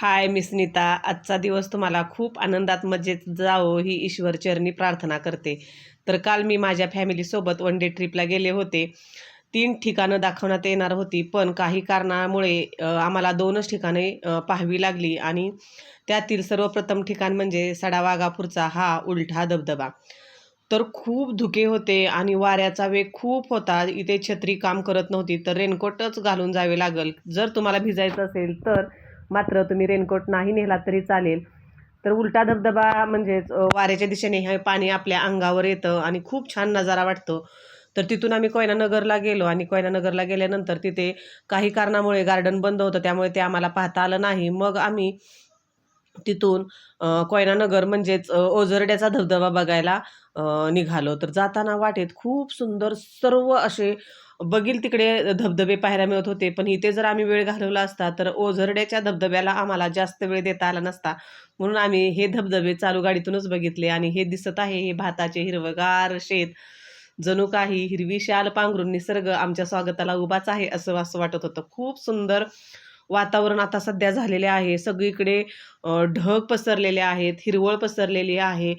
हाय मी स्मिता आजचा दिवस तुम्हाला खूप आनंदात मजेत जावो ही ईश्वरचरणी प्रार्थना करते. तर काल मी माझ्या फॅमिलीसोबत वन डे ट्रिपला गेले होते. तीन ठिकाणं दाखवण्यात येणार होती पण काही कारणामुळे आम्हाला दोनच ठिकाणे पाहावी लागली आणि त्यातील सर्वप्रथम ठिकाण म्हणजे सडावागापूरचा हा उलटा धबधबा. तर खूप धुके होते आणि वाऱ्याचा वेग खूप होता. इथे छत्री काम करत नव्हती तर रेनकोटच घालून जावे लागेल. जर तुम्हाला भिजायचं असेल तर मात्र तुम्ही रेनकोट नाही नेला तरी चालेल. तर उलटा धबधबा म्हणजेच वाऱ्याच्या दिशेने हे पाणी आपल्या अंगावर येतं आणि खूप छान नजारा वाटतो. तर तिथून आम्ही कोयनानगरला गेलो आणि कोयनानगरला गेल्यानंतर तिथे काही कारणामुळे गार्डन बंद होतं. त्यामुळे ते आम्हाला पाहता आलं नाही. मग आम्ही तिथून कोयनानगर म्हणजेच ओझरड्याचा धबधबा बघायला निघालो. तर जाताना वाटेत खूप सुंदर सर्व असे बघील तिकडे धबधबे पाहायला मिळत होते. पण इथे जर आम्ही वेळ घालवला असता तर ओझरड्याच्या धबधब्याला आम्हाला जास्त वेळ देता आला नसता. म्हणून आम्ही हे धबधबे चालू गाडीतूनच बघितले आणि हे दिसत आहे हे भाताचे हिरवगार शेत. जणू काही हिरवी शाल पांघरून निसर्ग आमच्या स्वागताला उभाच आहे असं असं वाटत होतं. खूप सुंदर वातावरण आता सध्या झालेले आहे. सगळीकडे ढग पसरलेले आहेत हिरवळ पसरलेली आहे.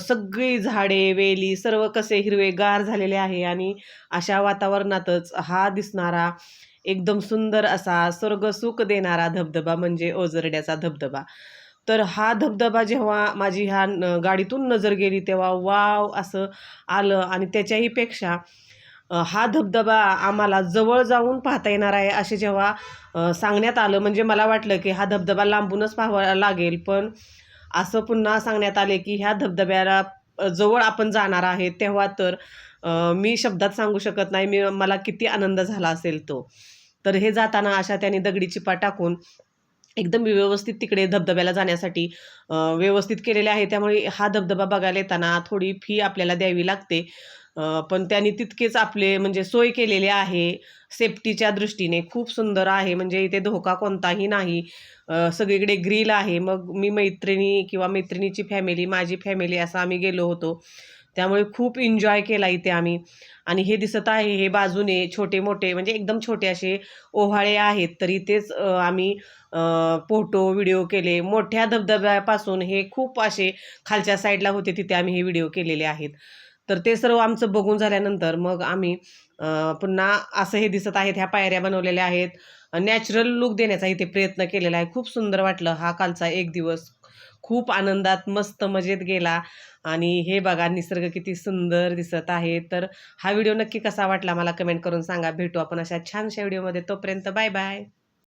सगळी झाडे वेली सर्व कसे हिरवेगार झालेले आहे आणि अशा वातावरणातच हा दिसणारा एकदम सुंदर असा स्वर्गसुख देणारा धबधबा म्हणजे ओझरड्याचा धबधबा. तर हा धबधबा जेव्हा माझी ह्या न- गाडीतून नजर गेली तेव्हा वाव असं आलं आणि त्याच्याहीपेक्षा हा धबधबा आम्हाला जवळ जाऊन पाहता येणार आहे असे जेव्हा सांगण्यात आलं म्हणजे मला वाटलं की हा धबधबा लांबूनच पाहावा लागेल. पण असं पुन्हा सांगण्यात आले की ह्या धबधब्याला जवळ आपण जाणार आहे तेव्हा तर मी शब्दात सांगू शकत नाही. मी मला किती आनंद झाला असेल तो. तर हे जाताना अशा त्यांनी दगडी चिपा टाकून एकदम व्यवस्थित तिकडे धबधब्याला जाण्यासाठी व्यवस्थित केलेले आहे. त्यामुळे हा धबधबा बघायला येताना थोडी फी आपल्याला द्यावी लागते. पण त्यांनी तितकेच आपले म्हणजे सोय केलेली आहे. सेफ्टीच्या दृष्टीने खूप सुंदर आहे. म्हणजे इथे धोका कोणताही नाही. सगळीकडे ग्रिल आहे. मग मी मैत्रिणी किंवा मैत्रिणीची फॅमिली माझी फॅमिली असं आम्ही गेलो होतो. त्यामुळे खूप एन्जॉय केला इथे आम्ही. आणि हे दिसत आहे हे बाजूने छोटे मोठे म्हणजे एकदम छोटे असे ओहाळे आहेत. तर इथेच आम्ही फोटो व्हिडिओ केले. मोठ्या धबधब्यापासून हे खूप असे खालच्या साईडला होते तिथे आम्ही हे व्हिडिओ केलेले आहेत. तर ते सर्व आमचं बघून झाल्यानंतर मग आम्ही पुन्हा असं हे दिसत आहेत ह्या पायऱ्या बनवलेल्या आहेत. नॅचरल लुक देण्याचा इथे प्रयत्न केलेला आहे. खूप सुंदर वाटलं हा कालचा एक दिवस. खूप आनंदात मस्त मजेत गेला. आणि हे बघा निसर्ग किती सुंदर दिसत आहे. तर हा व्हिडिओ नक्की कसा वाटला मला कमेंट करून सांगा. भेटू आपण अशा छानशा व्हिडिओमध्ये. तोपर्यंत बाय बाय.